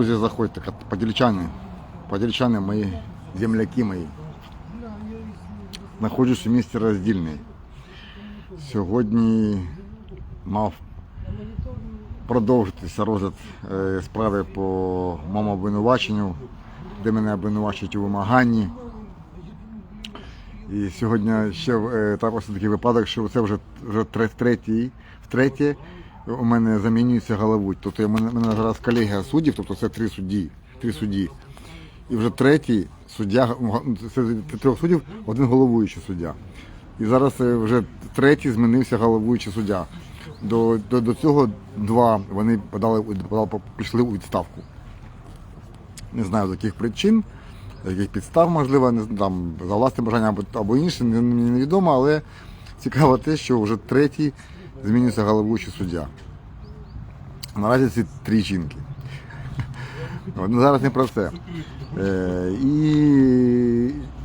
Друзі, заходьте, подільчани. Подільчани мої, земляки мої. Знаходжусь у місті роздільний. Сьогодні мав продовжитися розгляд е, справи по моєму обвинуваченню, де мене обвинувачують у вимаганні. І сьогодні ще е, трапився такий випадок, що це вже, вже третій, втретє у мене замінюється головуть. Тобто у мене, мене зараз колегія суддів, тобто це три судді, три судді. І вже третій суддя, ну, це трьох суддів, один головуючий суддя. І зараз е, вже третій змінився головуючий суддя. До, до, до цього два вони подали, подали, пішли у відставку. Не знаю з яких причин, з яких підстав, можливо, не, там, за власним бажанням або, або інше, мені невідомо, але цікаво те, що вже третій змінився головуючий суддя. Наразі ці три жінки. Ну, зараз не про це. Е, і,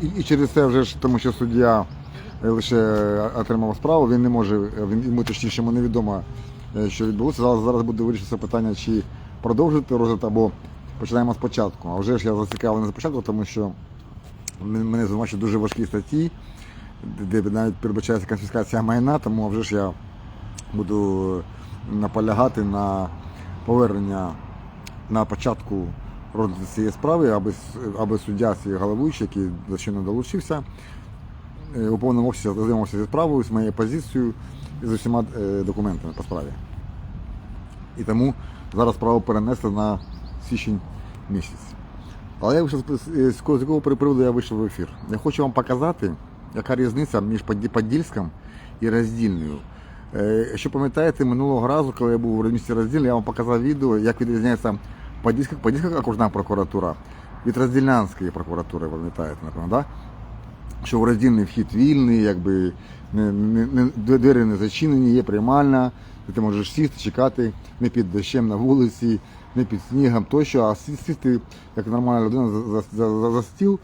і, і через це вже ж, тому що суддя е, лише отримав справу, він не може, він йому точніше йому невідомо, е, що відбулося. Зараз, зараз буде вирішитися питання, чи продовжити розгляд або починаємо спочатку. А вже ж я зацікавлений спочатку, тому що мене звинувачують дуже важкі статті, де навіть передбачається конфіскація майна, тому вже ж я буду наполягати на повернення на початку розгляду цієї справи, аби, аби суддя цей головуючий, який зачинно долучився, е, у повному обсязі ознайомився зі справою, з моєю позицією і з усіма е, документами по справі. І тому зараз справу перенесли на січень місяць. Але я вийшов з- якого приводу я вийшов в ефір. Я хочу вам показати, яка різниця між Подільськом і роздільною. Е, Якщо пам'ятаєте, минулого разу, коли я був в місті роздільне, я вам показав відео, як відрізняється Подільська, Подільська окружна прокуратура від роздільнянської прокуратури, пам'ятаєте, напевно, да? що в роздільний вхід вільний, якби не, не, не, двері не зачинені, є приймальна, ти можеш сісти, чекати не під дощем на вулиці, не під снігом тощо, а сісти як нормальна людина за, за, за, за стіл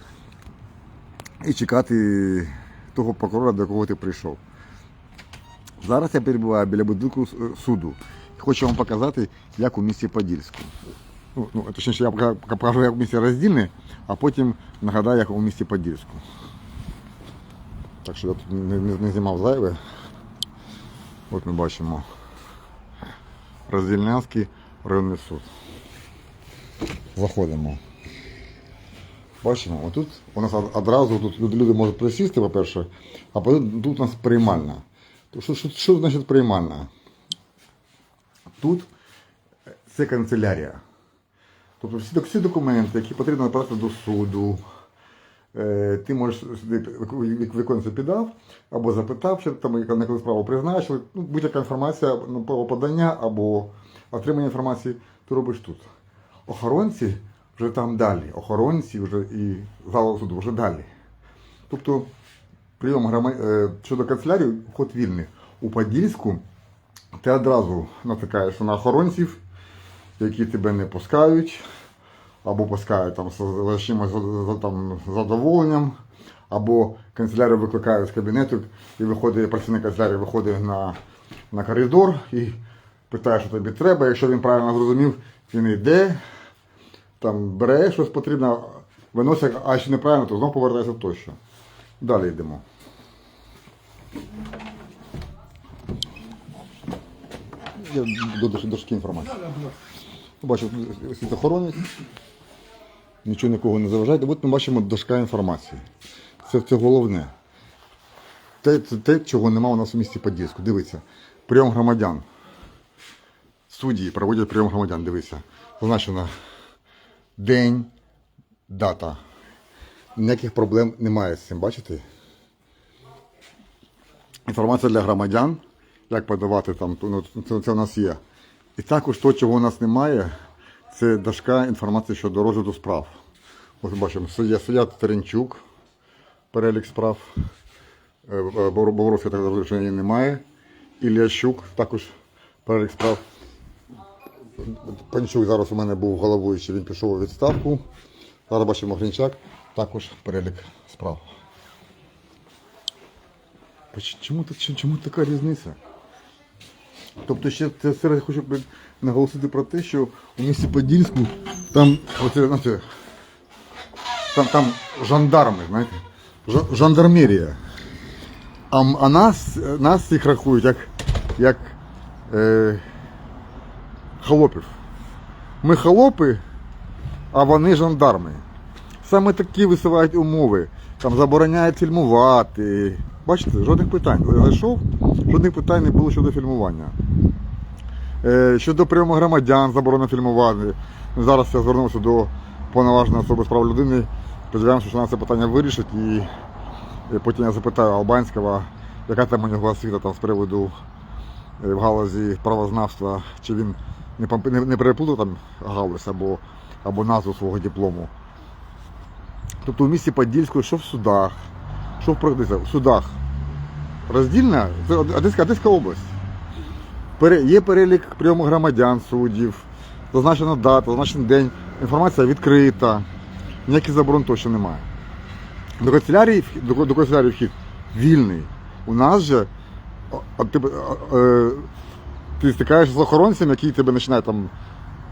і чекати того прокурора, до якого ти прийшов. Зараз я перебуваю біля будинку суду. Хочу вам показати, як у місті Подільську. Ну, ну, точніше, я пока- пока покажу, як у місті роздільне, а потім нагадаю, як у місті Подільську. Так що я тут не, не, не знімав зайве. От ми бачимо Роздільнянський районний суд. Заходимо. Бачимо, отут у нас одразу тут люди можуть присісти, по-перше, а потім тут у нас приймальна. То Що, що, що значить приймальна? Тут е, це канцелярія. Тобто всі, всі документи, які потрібно направити до суду, е, ти можеш вик- піддав або запитав, що там яка- справу призначили. Ну, будь-яка інформація ну, про подання або отримання інформації ти робиш тут. Охоронці вже там далі. Охоронці вже і зала суду вже далі. Тобто прийом грома... е, щодо канцелярії вход вільний. У Подільську ти одразу натикаєшся на охоронців, які тебе не пускають, або пускають там з чимось там, задоволенням, або канцелярію викликають з кабінету, і виходить працівник канцелярії виходить на, на коридор і питає, що тобі треба. Якщо він правильно зрозумів, він йде, там бере щось потрібне, виносить, а якщо неправильно, то знову повертається тощо. Далі йдемо. Я до дошки інформації. Бачу, світохоронець, нічого нікого не заважайте. От ми бачимо дошка інформації. Це, це головне. Те, це те, чого нема у нас у місті Подільську. Дивіться, прийом громадян. Судді проводять прийом громадян, дивіться. Зазначено день, дата. Ніяких проблем немає з цим, бачите? Інформація для громадян, як подавати там, ну, це, це у нас є. І також то, чого у нас немає, це дошка інформації щодо розгляду справ. Ось бачимо, суддя Теренчук, перелік справ. Е, е, Бор- Боровська так завжди її немає. Іллящук також перелік справ. Панчук зараз у мене був головуючий, він пішов у відставку. Зараз бачимо Гринчак, також перелік справ. Чому, чому така різниця? Тобто ще це я хочу наголосити про те, що у місті Подільську там оце, знаєте, там, там жандарми, знаєте, жа- жандармерія. А, а нас, нас всіх рахують як, як е, холопів. Ми холопи, а вони жандарми. Саме такі висувають умови. Там забороняють фільмувати. Бачите, жодних питань. Зайшов, жодних питань не було щодо фільмування. Е, щодо прийому громадян заборона фільмувати. Зараз я звернувся до повноваженої особи з прав людини. Сподіваємося, що вона це питання вирішить і, і потім я запитаю Албанського, яка там у нього освіта там, з приводу е, в галузі правознавства, чи він не, не переплутав там галузь або, або назву свого диплому. Тобто в місті Подільську, що в судах, що практиці, в судах. Роздільна, це Одеська, Одеська область. Є перелік прийому громадян, суддів, зазначена дата, зазначений день, інформація відкрита, ніяких заборон точно немає. До канцелярії, до, до канцелярії вхід вільний. У нас же а, ти, а, ти стикаєшся з охоронцем, який тебе починає там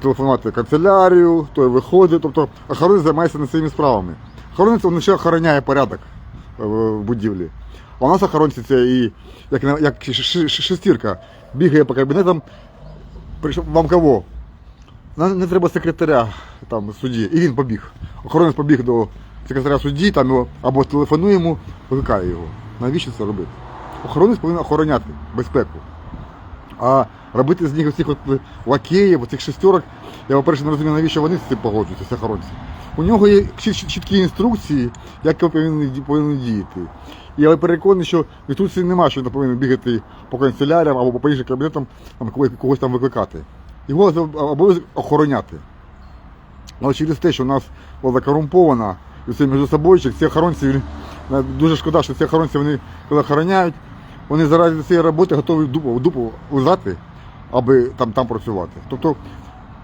телефонувати в канцелярію, той виходить. Тобто охоронець займається не своїми справами. Охоронець він ще охороняє порядок в будівлі. А у нас охоронці і як, як шестірка бігає по кабінетам. Прийшов вам кого? Не треба секретаря там судді. І він побіг. Охоронець побіг до секретаря судді, там його або телефонує йому, викликає його. Навіщо це робити? Охоронець повинен охороняти безпеку. А робити з них оцих от лакеїв, оцих шестерок, я по-перше не розумію, навіщо вони з цим погоджуються, ці охоронці. У нього є чіт- чіт- чіткі інструкції, як він повинен, повинен діяти. І я переконаний, що інструкції немає, що він повинен бігати по канцеляріям або по іншим кабінетам, там, когось, там викликати. Його обов'язок охороняти. Але через те, що у нас влада корумпована, і все між собою, ці охоронці, е, дуже шкода, що ці охоронці вони коли охороняють, вони заради цієї роботи готові дупу, в дупу лизати, аби там, там працювати. Тобто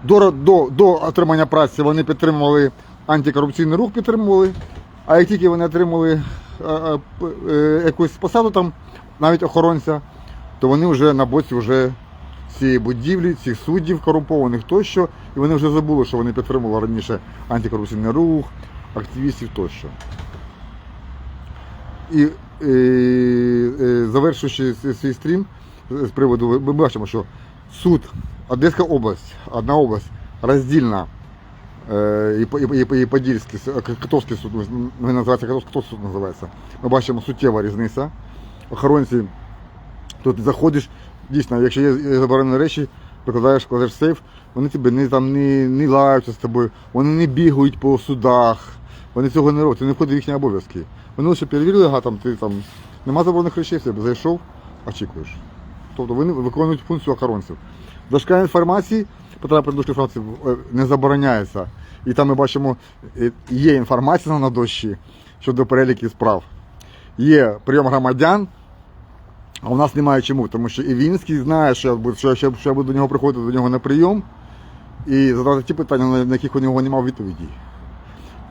до, до, до отримання праці вони підтримували антикорупційний рух, підтримували, а як тільки вони отримали е, е, е, якусь посаду там, навіть охоронця, то вони вже на боці вже цієї будівлі, цих суддів корумпованих тощо, і вони вже забули, що вони підтримували раніше антикорупційний рух, активістів тощо. І е, е, завершуючи свій- стрім з приводу, ми бачимо, що суд, Одеська область, одна область роздільна, і, По- і, і, і Подільський, Котовський суд, він називається Котовський, суд називається. Ми бачимо суттєва різниця. Охоронці, тут заходиш, дійсно, якщо є заборонені речі, прикладаєш, кладеш сейф, вони тебе не, там, не, не лаються з тобою, вони не бігають по судах, вони цього не роблять, це не входить в їхні обов'язки. Вони лише перевірили, ага, там, ти там нема заборонених речей, все, зайшов, очікуєш. Тобто вони виконують функцію охоронців. Дошка інформації, дошки інформації е, не забороняється. І там ми бачимо, е, є інформація на дощі щодо переліків справ. Є прийом громадян, а у нас немає чому, тому що і Вінський знає, що я буду, що, що, що я буду до нього приходити до нього на прийом і задавати ті питання, на яких у нього немає відповіді.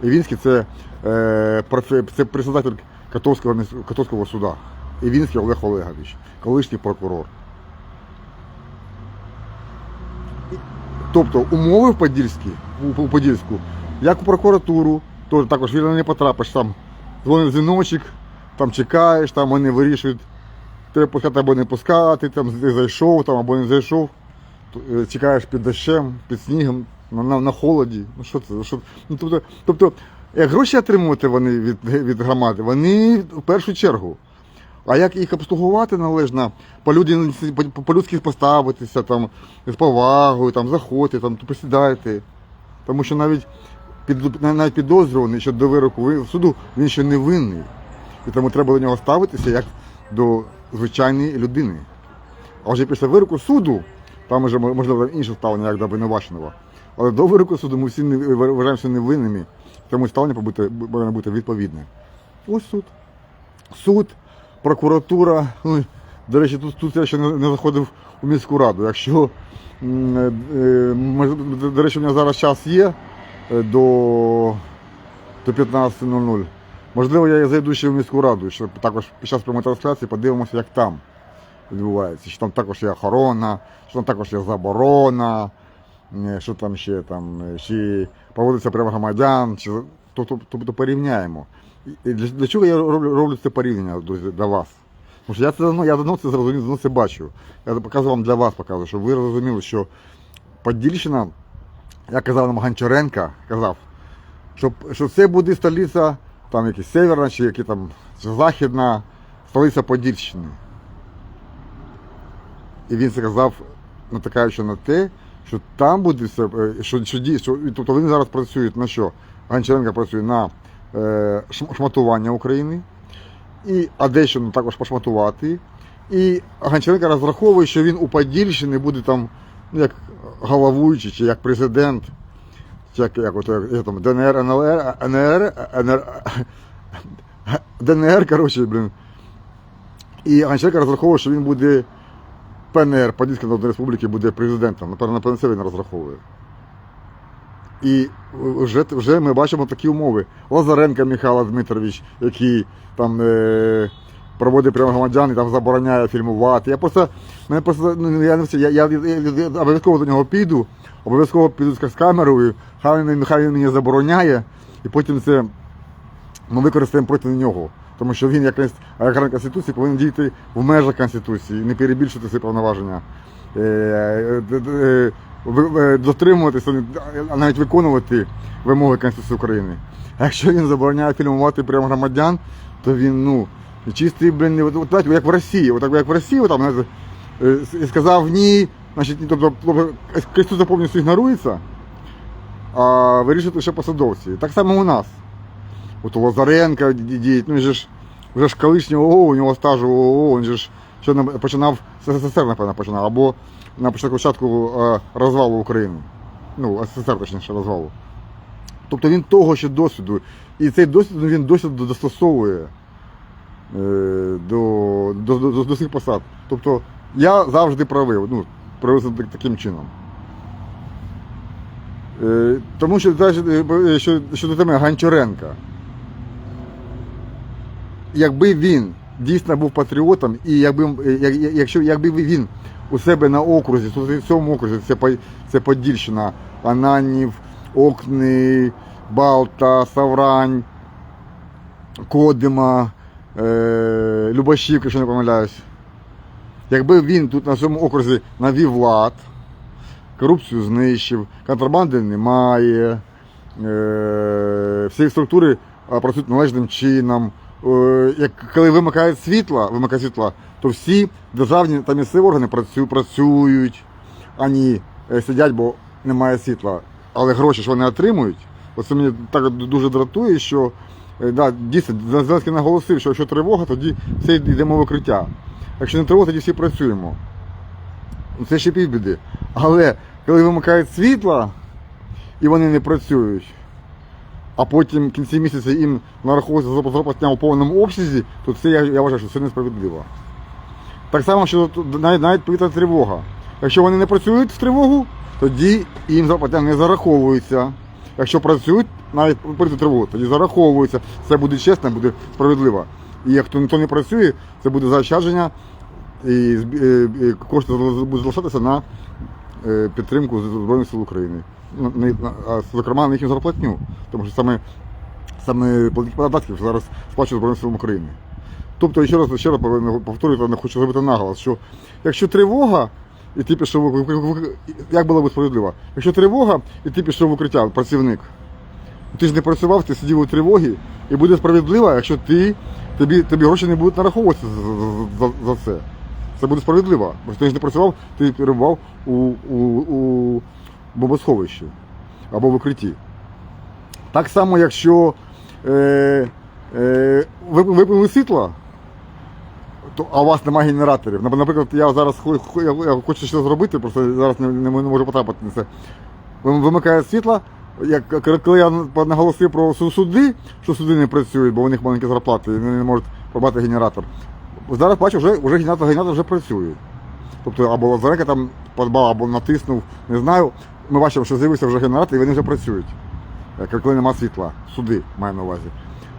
І Вінський це, е, це председатель Котовського, міс- Котовського суда. І Вінський Олег Олегович, колишній прокурор. Тобто умови в Подільській, у, Подільську, як у прокуратуру, то також вільно не потрапиш, там дзвонить дзвіночок, там чекаєш, там вони вирішують, треба пускати або не пускати, там зайшов там, або не зайшов, е, чекаєш під дощем, під снігом, на, на, на холоді. Ну що це? Що? Ну, тобто, тобто, як гроші отримувати вони від, від громади, вони в першу чергу. А як їх обслугувати належно, по-людськи по, по-людськи поставитися, там, з повагою, там, заходьте, там, присідайте. Тому що навіть, під, навіть підозрюваний, що до вироку ви- суду він ще не винний. І тому треба до нього ставитися як до звичайної людини. А вже після вироку суду, там вже можливо інше ставлення, як до обвинуваченого. Але до вироку суду ми всі не вважаємося невинними, тому ставлення повинно бути відповідне. Ось суд. Суд, прокуратура. Ну, до речі, тут, тут я ще не, не заходив у міську раду. Якщо, е, до- речі, у мене зараз час є е, до, до 15.00. Можливо, я зайду ще в міську раду, щоб також під час прямої трансляції подивимося, як там. відбувається, що там також є охорона, що там також є заборона, е, що там ще там, чи поводиться прямо громадян, чи тобто, тобто порівняємо. Для, для чого я роблю, роблю це порівняння друзі, для вас? Тому що я це давно, я давно це зрозумів, давно це бачу. Я показую вам для вас показую, щоб ви розуміли, що Подільщина, я казав нам Гончаренка, казав, що, що це буде столиця, там якась северна, чи які там чи західна столиця Подільщини. І він сказав, натикаючи на те, що там буде все, е, що, що, що тобто вони зараз працюють на що? Гончаренко працює на шматування України, і Одещину також пошматувати. І Гончаренко розраховує, що він у Подільщині буде там ну, як головуючий, чи як президент, чи як, як, от, як, там, ДНР, НЛР, НР, НР, ДНР, коротше, блін. І Гончаренко розраховує, що він буде ПНР, Подільської Народної Республіки, буде президентом. Напевно, напевно, це він розраховує. І вже, вже ми бачимо такі умови. Лазаренко Михайло Дмитрович, який там е, проводить прямо громадян і там забороняє фільмувати. Я просто, мене просто ну, я я, я, я, я обов'язково до нього піду, обов'язково піду з камерою, хай він, хай він мені забороняє, і потім це ми використаємо проти нього. Тому що він, як гарант Конституції, повинен діяти в межах Конституції, не перебільшити свої повноваження, Е, е, е, дотримуватися, а навіть виконувати вимоги Конституції України. А якщо він забороняє фільмувати прямо громадян, то він, ну, чистий, блін, от, от, знаєте, як в Росії, от, як в Росії, там, е, сказав ні, значить, тобто, тобто Конституція повністю ігнорується, а вирішують лише посадовці. Так само у нас. От у Лазаренка діють, ну він же ж вже ж колишній ООО, у нього стажу ООО, він же ж ще починав СССР, напевно, починав, або на початку початку е, розвалу України. Ну, СССР, точніше, розвалу. Тобто він того ще досвіду. І цей досвід ну, він досвід достосовує е, до, до, до, до цих посад. Тобто я завжди правив, ну, правив таким чином. Е, Тому що що, щодо теми Гончаренка, якби він дійсно був патріотом, і якби, е, як- як- якщо, якби він у себе на окрузі, в цьому окрузі, це, це Подільщина, Ананів, Окни, Балта, Саврань, Кодима, е, Любашівка, якщо не помиляюсь. Якби він тут на цьому окрузі навів лад, корупцію знищив, контрабанди немає, е, всі структури працюють належним чином. Е, як коли вимикають світло, вимикають світла, то всі державні та місцеві органи працюють, ані е, сидять, бо немає світла. Але гроші ж вони отримують. Оце мені так дуже дратує, що е, да, дійсно Зеленський наголосив, що якщо тривога, тоді все йдемо в укриття. Якщо не тривога, тоді всі працюємо. Це ще півбіди. Але коли вимикають світла і вони не працюють, а потім в кінці місяця їм нараховується заробітня у повному обсязі, то це я, я вважаю, що це несправедливо. Так само, що навіть, навіть повітряна тривога. Якщо вони не працюють в тривогу, тоді їм зарплатня не зараховується. Якщо працюють, навіть повітряна тривогу, тоді зараховується. Це буде чесно, буде справедливо. І як хто ніхто не працює, це буде заощадження і е, е, кошти будуть залишатися на е, підтримку Збройних сил України. Ну, Зокрема, на їхню зарплатню. Тому що саме, саме платники податків зараз сплачують Збройним силам України. Тобто, ще раз, ще раз повторюю, та не хочу зробити наголос, що якщо тривога, і ти пішов в укриття, як було б справедливо, якщо тривога, і ти пішов в укриття, працівник, ти ж не працював, ти сидів у тривогі, і буде справедливо, якщо ти, тобі, тобі гроші не будуть нараховуватися за, за, за це. Це буде справедливо. Бо ти ж не працював, ти перебував у, у, у бомбосховищі або в укритті. Так само, якщо е, е, ви випили світло, то, а у вас немає генераторів. Наприклад, я зараз я, хочу щось зробити, просто зараз не, не, можу потрапити на це. Вимикає світло, як, коли- я наголосив про суди, що суди не працюють, бо у них маленькі зарплати, і вони не можуть пробати генератор. Зараз бачу, вже, вже генератор, генератор вже працює. Тобто або Лазарека там подбав, або натиснув, не знаю. Ми бачимо, що з'явився вже генератор і вони вже працюють. Е, Коли немає світла, суди маю на увазі.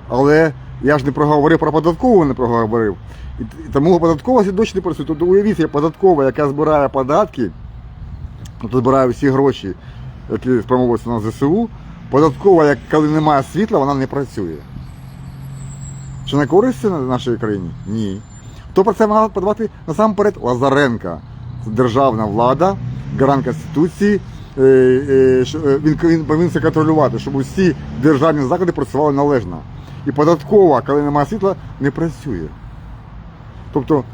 Але я ж не проговорив про податкову, не проговорив. І, тому податкова і не працює. Тобто уявіть, є податкова, яка збирає податки, тобто збирає всі гроші, які спрямовуються на ЗСУ. Податкова, як коли немає світла, вона не працює. Чи на користь нашій країні? Ні. Хто про це мав подавати насамперед? Лазаренка. Це державна влада, гарант Конституції. Е, е, е, Він, він повинен це контролювати, щоб усі державні заклади працювали належно. І податкова, коли немає світла, не працює. Тобто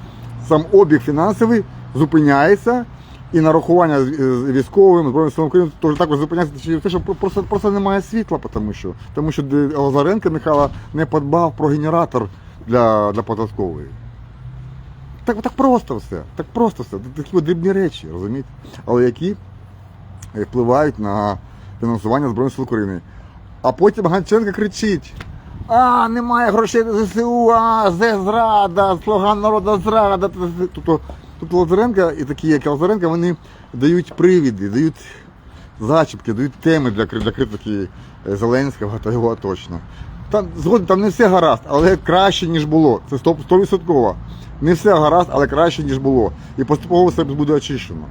сам обіг фінансовий зупиняється, і нарахування з військовим, Збройним силам України теж також зупиняється через те, що просто, просто немає світла, тому що, тому що Лазаренко Михайло не подбав про генератор для, для податкової. Так, так просто все. Так просто все. Такі дрібні речі, розумієте? Але які е, впливають на фінансування Збройних сил України. А потім Ганченко кричить. А, немає грошей на ЗСУ, а, зе зрада, слуга народу зрада. Тобто, тобто Лазаренко і такі, як Лазаренко, вони дають привіди, дають зачіпки, дають теми для, для критики е, Зеленського та його точно. Там згодом там не все гаразд, але краще, ніж було. Це 100%. 100%. Не все гаразд, але краще, ніж було. І поступово все буде очищено.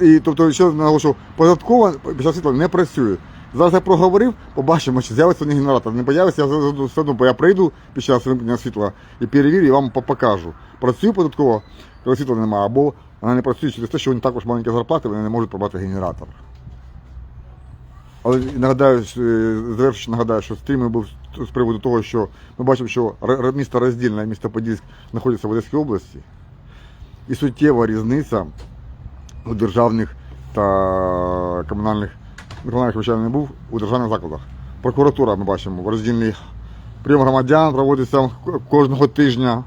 І, тобто, ще наголошую, податкова після світла не працює. Зараз я проговорив, побачимо, чи з'явиться не генератор. Не появиться, я все одно- я прийду під час вимкнення світла і перевірю, і вам покажу. Працює податкова, коли світла немає, або вона не працює через те, що вони також маленькі зарплати, вони не можуть придбати генератор. Але нагадаю, е, завершуючи, нагадаю, що стрім був з приводу того, що ми бачимо, що місто Роздільне місто Подільськ знаходяться в Одеській області. І суттєва різниця у державних та комунальних комунальних звичайно не був у державних закладах. Прокуратура ми бачимо в роздільний прийом громадян проводиться кожного тижня.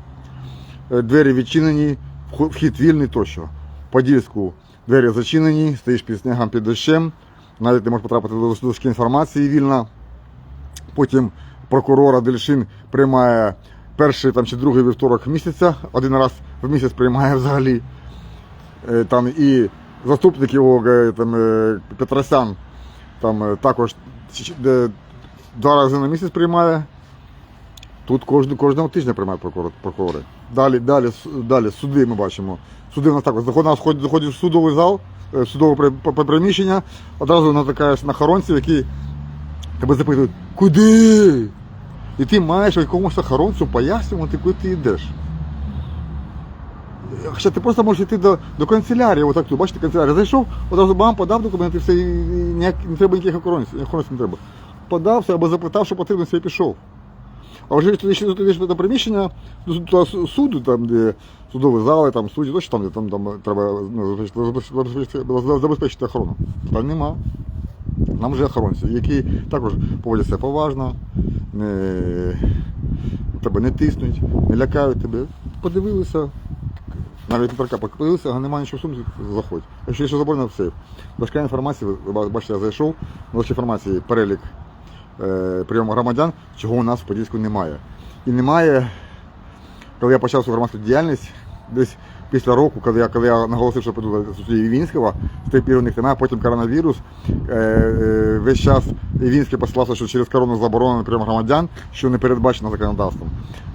Е, Двері відчинені, вхід вільний тощо. В Подільську двері зачинені, стоїш під снігом під дощем, навіть не можеш потрапити до дошки інформації вільно. Потім прокурора Дельшин приймає перший там, чи другий вівторок місяця, один раз в місяць приймає взагалі. Е, Там і заступник його е, там, е, Петросян там також два рази на місяць приймає. Тут кожного, кожного тижня приймають прокурор- прокурори. Далі, далі, далі суди ми бачимо. Суди у нас також заходиш в судовий зал, судове при- при- приміщення, одразу натикаєш на охоронців, які тебе запитують, куди? І ти маєш якомусь охоронцю пояснювати, куди ти йдеш. Хоча ти просто можеш йти до, до канцелярії, отак тут, бачите, канцелярія. Зайшов, одразу бам, подав документи, все, і ніяк, не треба ніяких охоронців, охоронців не треба. Подався або запитав, що потрібно, все і пішов. А вже ти ще туди до приміщення до суду, там, де судові зали, там судді, то що там, де там, там треба ну, забезпечити- охорону. Там нема. Нам вже охоронці, які також поводяться поважно, не, тебе не тиснуть, не лякають тебе. Подивилися, навіть не така, подивилися, а немає нічого в заходь. Якщо ще заборонено, все. Важка інформація, бачите, я зайшов, важка інформації, перелік прийому громадян, чого у нас в Подільську немає. І немає, коли я почав свою громадську діяльність, десь після року, коли я, коли я наголосив, що піду до судді Вінського, з тих пір у них немає, потім коронавірус. Е, е, весь час Івінський посилався, що через корону заборонено прийом громадян, що не передбачено законодавством.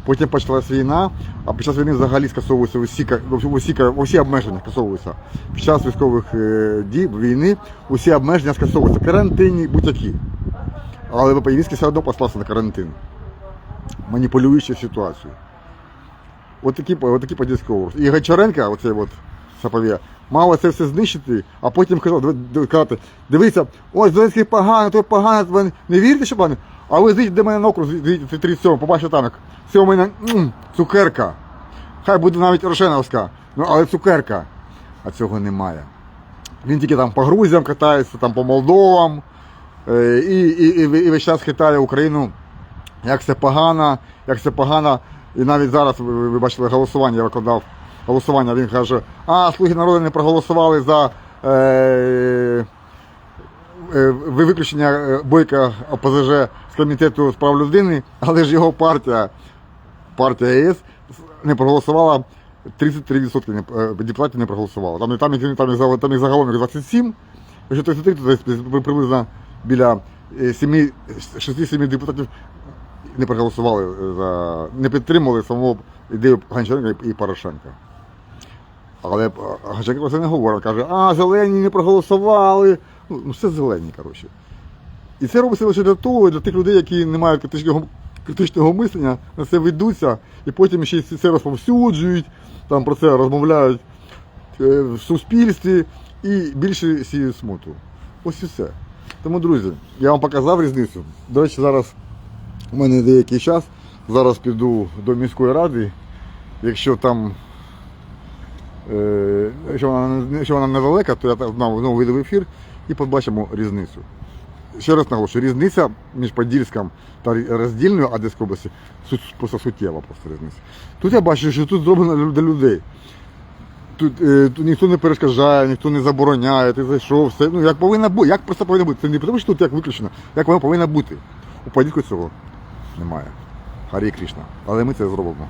Потім почалась війна, а під час війни взагалі скасовуються усі, усі, усі обмеження скасовуються. Під час військових е, дій, війни усі обмеження скасовуються. Карантинні будь-які. Але Івінський все одно послався на карантин, маніпулюючи ситуацію. От такі, от такі подільські. І Гончаренка, оцей от Саповія, мало це все знищити, а потім казав, казати, дивіться, ось Зеленський поганий, той поганий, ви не вірите, що поганий? А ви зайдіть до мене на округ, зайдіть 37, побачите там, як все у мене цукерка. Хай буде навіть Рошеновська, ну але цукерка. А цього немає. Він тільки там по Грузіям катається, там по Молдовам, і, і, і, і весь час хитає Україну, як це погано, як це погано. І навіть зараз ви, бачили голосування, я викладав голосування, він каже, а слуги народу не проголосували за е, е, виключення е, бойка ОПЗЖ з комітету з прав людини, але ж його партія, партія ЄС, не проголосувала. 33% не- е, депутатів не проголосувало. Там, там, їх- там, їх заг- там їх загалом їх 27, якщо 33, то приблизно біля 6-7 депутатів не проголосували за не підтримали самого ідею Гончаренка і Порошенка. Але Гончаренко про це не говорить. Каже, а зелені не проголосували. Ну, ну все зелені, коротше. І це робиться лише для того, для тих людей, які не мають критичного, критичного мислення, на це ведуться, і потім ще це розповсюджують, там про це розмовляють е, в суспільстві і більше сіють смуту. Ось і все. Тому, друзі, я вам показав різницю. До речі, зараз у мене деякий час. Зараз піду до міської ради. Якщо там е, якщо вона, якщо вона недалека, то я там знову, вийду в ефір і побачимо різницю. Ще раз наголошую, різниця між Подільськом та роздільною Одеської області просто суттєва просто різниця. Тут я бачу, що тут зроблено для людей. Тут, е, тут ніхто не перешкоджає, ніхто не забороняє, ти зайшов, все. Ну, як повинно бути, як просто повинно бути. Це не тому, що тут як виключено, як воно повинно бути. У Подільську цього немає. Харі Крішна. Але ми це зробимо.